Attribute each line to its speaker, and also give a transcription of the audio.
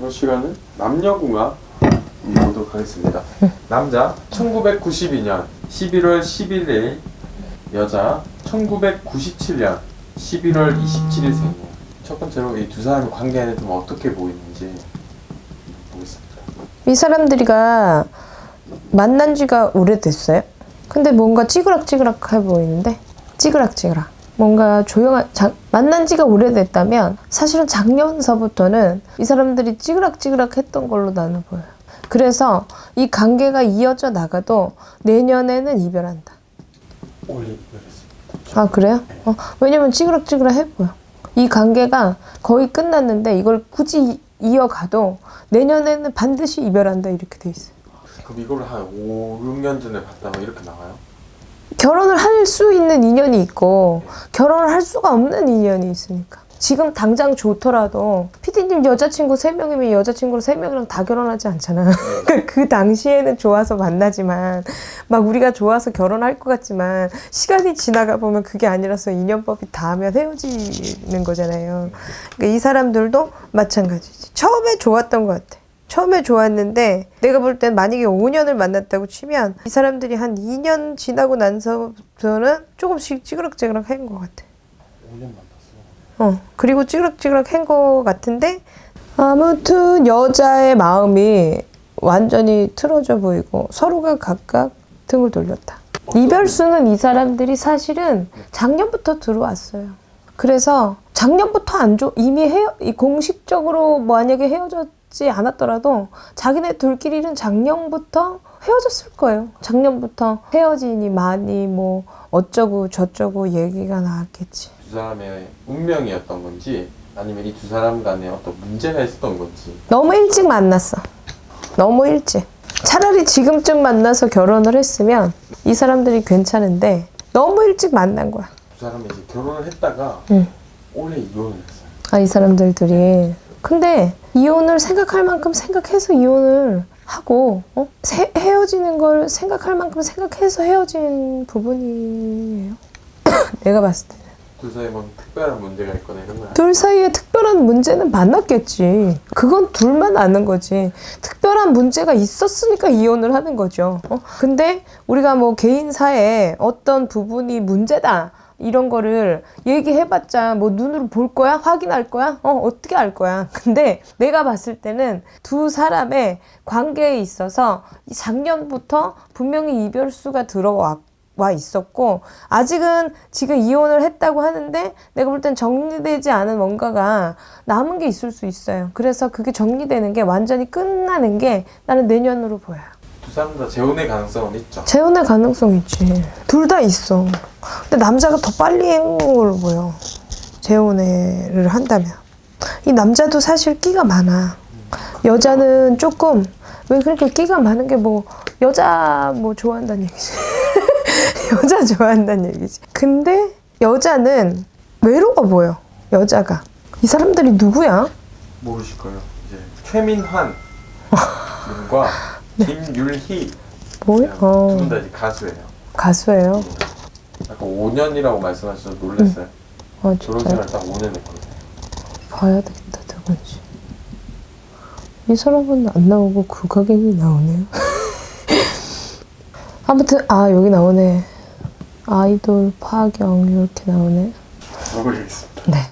Speaker 1: 이번 시간은 남녀궁합 보도록 하겠습니다. 남자 1992년 11월 11일, 여자 1997년 11월 27일 생이에요. 첫 번째로 이 두 사람의 관계는 좀 어떻게 보이는지 보겠습니다.
Speaker 2: 이 사람들이가 만난 지가 오래됐어요. 근데 뭔가 찌그락찌그락해 보이는데 찌그락찌그락. 뭔가 조용한 자, 만난 지가 오래됐다면 사실은 작년서부터는 이 사람들이 찌그락찌그락 했던 걸로 나는 보여요. 그래서 이 관계가 이어져 나가도 내년에는 이별한다.
Speaker 1: 올해 이별했습니다.
Speaker 2: 아 그래요? 어, 왜냐면 찌그락찌그락 해 보여. 이 관계가 거의 끝났는데 이걸 굳이 이- 이어가도 내년에는 반드시 이별한다 이렇게 돼 있어요.
Speaker 1: 그럼 이거를 한 5, 6년 전에 봤다가 이렇게 나와요?
Speaker 2: 결혼을 할 수 있는 인연이 있고 결혼을 할 수가 없는 인연이 있으니까. 지금 당장 좋더라도 피디님 여자친구 3명이면 여자친구로 3명이랑 다 결혼하지 않잖아 그 당시에는 좋아서 만나지만 막 우리가 좋아서 결혼할 것 같지만 시간이 지나가 보면 그게 아니라서 인연법이 닿으면 헤어지는 거잖아요. 그러니까 이 사람들도 마찬가지지. 처음에 좋았던 것 같아 처음에 좋았는데 내가 볼 땐 만약에 5년을 만났다고 치면 이 사람들이 한 2년 지나고 나서부터는 조금씩 찌그럭찌그럭 한것 같아.
Speaker 1: 5년 만났어요.
Speaker 2: 어 그리고 찌그럭찌그럭 한것 같은데 아무튼 여자의 마음이 완전히 틀어져 보이고 서로가 각각 등을 돌렸다. 이별수는 이 사람들이 사실은 작년부터 들어왔어요. 그래서 작년부터 안 좋, 이미 헤어, 이 공식적으로 만약에 헤어졌지 않았더라도 자기네 둘끼리는 작년부터 헤어졌을 거예요. 작년부터 헤어지니 많이 뭐 어쩌고 저쩌고 얘기가 나왔겠지.
Speaker 1: 두 사람의 운명이었던 건지 아니면 이 두 사람 간에 어떤 문제가 있었던 건지
Speaker 2: 너무 일찍 만났어. 너무 일찍. 차라리 지금쯤 만나서 결혼을 했으면 이 사람들이 괜찮은데 너무 일찍 만난 거야.
Speaker 1: 두 사람이 이제 결혼을 했다가
Speaker 2: 응.
Speaker 1: 올해 이혼을 했어요.
Speaker 2: 아, 이 사람들들이. 근데 이혼을 생각할 만큼 생각해서 이혼을 하고, 어? 세- 헤어지는 걸 생각할 만큼 생각해서 헤어진 부분이에요. 내가 봤을 때.
Speaker 1: 두 사이에 뭐 특별한 문제가 있거나 이런
Speaker 2: 건둘 사이에 특별한 문제는 만났겠지. 그건 둘만 아는 거지. 특별한 문제가 있었으니까 이혼을 하는 거죠. 어? 근데 우리가 뭐 개인 사에 어떤 부분이 문제다. 이런 거를 얘기해봤자 뭐 눈으로 볼 거야? 확인할 거야? 어, 어떻게 알 거야? 근데 내가 봤을 때는 두 사람의 관계에 있어서 이 작년부터 분명히 이별수가 들어왔고 와 있었고 아직은 지금 이혼을 했다고 하는데 내가 볼 땐 정리되지 않은 뭔가가 남은 게 있을 수 있어요. 그래서 그게 정리되는 게 완전히 끝나는 게 나는 내년으로 보여요.
Speaker 1: 두 사람 다 재혼의 가능성은 있죠.
Speaker 2: 재혼의 가능성 있지. 둘 다 있어. 근데 남자가 더 빨리 한 걸로 보여. 재혼을 한다면. 이 남자도 사실 끼가 많아. 여자는 조금 왜 그렇게 끼가 많은 게 뭐 여자 뭐 좋아한다는 얘기지. 여자 좋아한다는 얘기지. 근데 여자는 외로워 보여. 여자가. 이 사람들이 누구야?
Speaker 1: 모르실 거예요. 이제 최민환 님과 김율희
Speaker 2: 뭐야? 어,
Speaker 1: 두분 다 이제 가수예요.
Speaker 2: 가수예요.
Speaker 1: 아까 5년이라고 말씀하셔서 놀랐어요.
Speaker 2: 아
Speaker 1: 졸업
Speaker 2: 진짜.
Speaker 1: 생활 딱 5년 했거든요.
Speaker 2: 봐야 되겠다 누군지 이 사람은 안 나오고 국악인이 나오네요 아무튼 아 여기 나오네 아이돌 파경 이렇게 나오네
Speaker 1: 모르겠습니다.